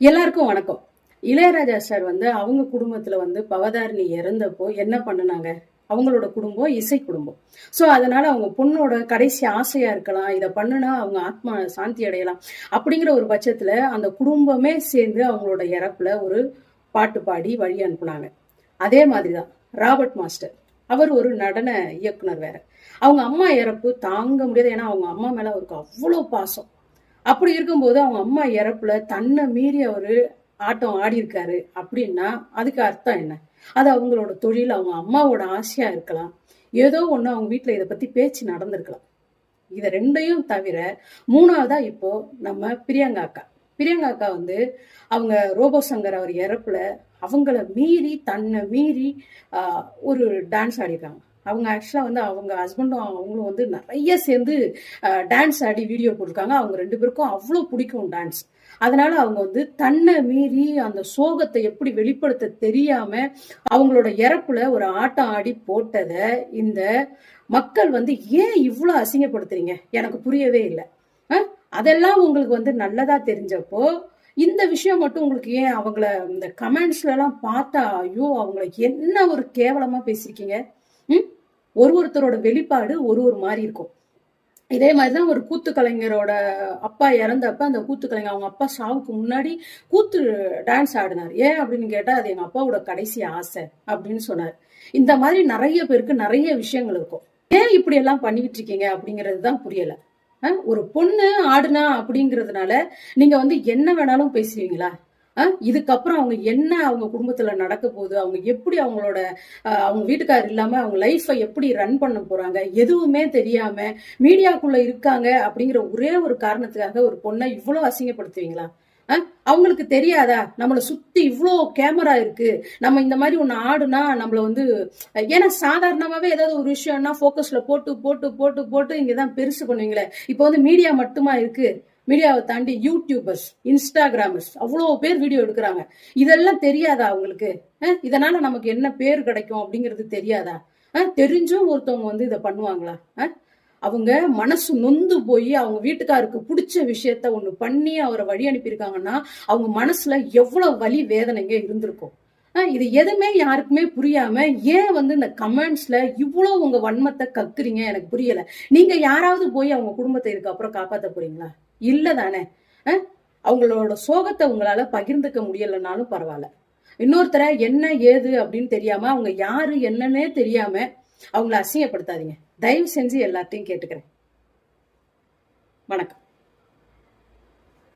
எல்லாருக்கும் வணக்கம். இளையராஜா சார் வந்து அவங்க குடும்பத்துல வந்து பவதாரணி இறந்தப்போ என்ன பண்ணுனாங்க? அவங்களோட குடும்பம் இசை குடும்பம். ஸோ அதனால அவங்க பொண்ணோட கடைசி ஆசையா இருக்கலாம் இதை பண்ணுனா அவங்க ஆத்மா சாந்தி அடையலாம் அப்படிங்கிற ஒரு பட்சத்துல அந்த குடும்பமே சேர்ந்து அவங்களோட இறப்புல ஒரு பாட்டு பாடி வழி அனுப்புனாங்க. அதே மாதிரிதான் ராபர்ட் மாஸ்டர். அவர் ஒரு நடன இயக்குனர் வேற. அவங்க அம்மா இறப்பு தாங்க முடியாது. ஏன்னா அவங்க அம்மா மேல அவருக்கு அவ்வளோ பாசம். அப்படி இருக்கும்போது அவங்க அம்மா இறப்புல தன்னை மீறி அவர் ஆட்டம் ஆடி இருக்காரு அப்படின்னா அதுக்கு அர்த்தம் என்ன? அது அவங்களோட தொழில் அவங்க அம்மாவோட ஆசையா இருக்கலாம். ஏதோ ஒன்று அவங்க வீட்டில் இதை பத்தி பேச்சு நடந்திருக்கலாம். இதை ரெண்டையும் தவிர மூணாவதா இப்போ நம்ம பிரியங்கா அக்கா. பிரியங்கா அக்கா வந்து அவங்க ரோபோ சங்கர் அவர் இறப்புல அவங்கள மீறி தன்னை மீறி ஆஹ், ஒரு டான்ஸ் ஆடிருக்காங்க. அவங்க ஆக்சுவலாக வந்து அவங்க ஹஸ்பண்டும் அவங்களும் வந்து நிறைய சேர்ந்து டான்ஸ் ஆடி வீடியோ போட்டிருக்காங்க. அவங்க ரெண்டு பேருக்கும் அவ்வளோ பிடிக்கும் டான்ஸ் அதனால அவங்க வந்து தன்னை மீறி அந்த சோகத்தை எப்படி வெளிப்படுத்த தெரியாம அவங்களோட இறப்புல ஒரு ஆட்டம் ஆடி போட்டதை இந்த மக்கள் வந்து ஏன் இவ்வளோ அசிங்கப்படுத்துறீங்க? எனக்கு புரியவே இல்லை. அதெல்லாம் உங்களுக்கு வந்து நல்லதா தெரிஞ்சப்போ இந்த விஷயம் மட்டும் உங்களுக்கு ஏன் அவங்கள இந்த கமெண்ட்ஸ்ல எல்லாம் பார்த்தா ஐயோ அவங்கள என்ன ஒரு கேவலமா பேசியிருக்கீங்க ம்? ஒரு ஒருத்தரோட வெளிப்பாடு ஒரு ஒரு மாதிரி இருக்கும். இதே மாதிரிதான் ஒரு கூத்து கலைஞரோட அப்பா இறந்தப்ப அந்த கூத்து கலைஞர் அவங்க அப்பா சாவுக்கு முன்னாடி கூத்து டான்ஸ் ஆடினார். ஏன் அப்படின்னு கேட்டா அது எங்க அப்பாவோட கடைசி ஆசை அப்படின்னு சொன்னார். இந்த மாதிரி நிறைய பேருக்கு நிறைய விஷயங்கள் இருக்கும். ஏன் இப்படி எல்லாம் பண்ணிட்டு இருக்கீங்க அப்படிங்கிறது தான் புரியல. ஒரு பொண்ணு ஆடுனா அப்படிங்கிறதுனால நீங்க வந்து என்ன வேணாலும் பேசுவீங்களா? இதுக்கப்புறம் அவங்க என்ன அவங்க குடும்பத்துல நடக்க போகுது? அவங்க எப்படி அவங்களோட அவங்க வீட்டுக்காரர் இல்லாம அவங்க லைஃப்பை எப்படி ரன் பண்ண போறாங்க? எதுவுமே தெரியாம மீடியாக்குள்ள இருக்காங்க அப்படிங்கிற ஒரே ஒரு காரணத்துக்காக ஒரு பொண்ணை இவ்வளவு அசிங்கப்படுத்துவீங்களா? அவங்களுக்கு தெரியாதா? நம்மளை சுத்தி இவ்வளோ கேமரா இருக்கு. நம்ம இந்த மாதிரி ஒன்று ஆடுனா நம்மள வந்து ஏன்னா சாதாரணமாவே ஏதாவது ஒரு விஷயம்னா ஃபோக்கஸ்ல போட்டு போட்டு போட்டு போட்டு இங்கதான் பெருசு பண்ணுவீங்களே. இப்போ வந்து மீடியா மட்டுமா இருக்கு? மீடியாவை தாண்டி யூடியூபர்ஸ் இன்ஸ்டாகிராமர்ஸ் அவ்வளோ பேர் வீடியோ எடுக்கிறாங்க. இதெல்லாம் தெரியாதா அவங்களுக்கு? இதனால நமக்கு என்ன பேர் கிடைக்கும் அப்படிங்கிறது தெரியாதா? தெரிஞ்சும் ஒருத்தவங்க வந்து இதை பண்ணுவாங்களா? அவங்க மனசு நொந்து போய் அவங்க வீட்டுக்காருக்கு பிடிச்ச விஷயத்த ஒண்ணு பண்ணி அவரை வழி அனுப்பியிருக்காங்கன்னா அவங்க மனசுல எவ்வளவு வலி வேதனைங்க இருந்திருக்கும். ஆஹ் இது எதுவுமே யாருக்குமே புரியாம ஏன் வந்து இந்த கமெண்ட்ஸ்ல இவ்வளவு உங்க வன்மத்தை கக்குறீங்க? எனக்கு புரியல. நீங்க யாராவது போய் அவங்க குடும்பத்தை இதுக்கப்புறம் காப்பாத்த போறீங்களா? இல்லை தானே ஆஹ் அவங்களோட சோகத்தை உங்களால பகிர்ந்துக்க முடியலனாலும் பரவாயில்ல. இன்னொருத்தர என்ன ஏது அப்படின்னு தெரியாம அவங்க யாரு என்னன்னே தெரியாம அவங்கள அசிங்கப்படுத்தாதீங்க. தயவு செஞ்சு எல்லாத்தையும் கேட்டுக்கிறேன். வணக்கம்.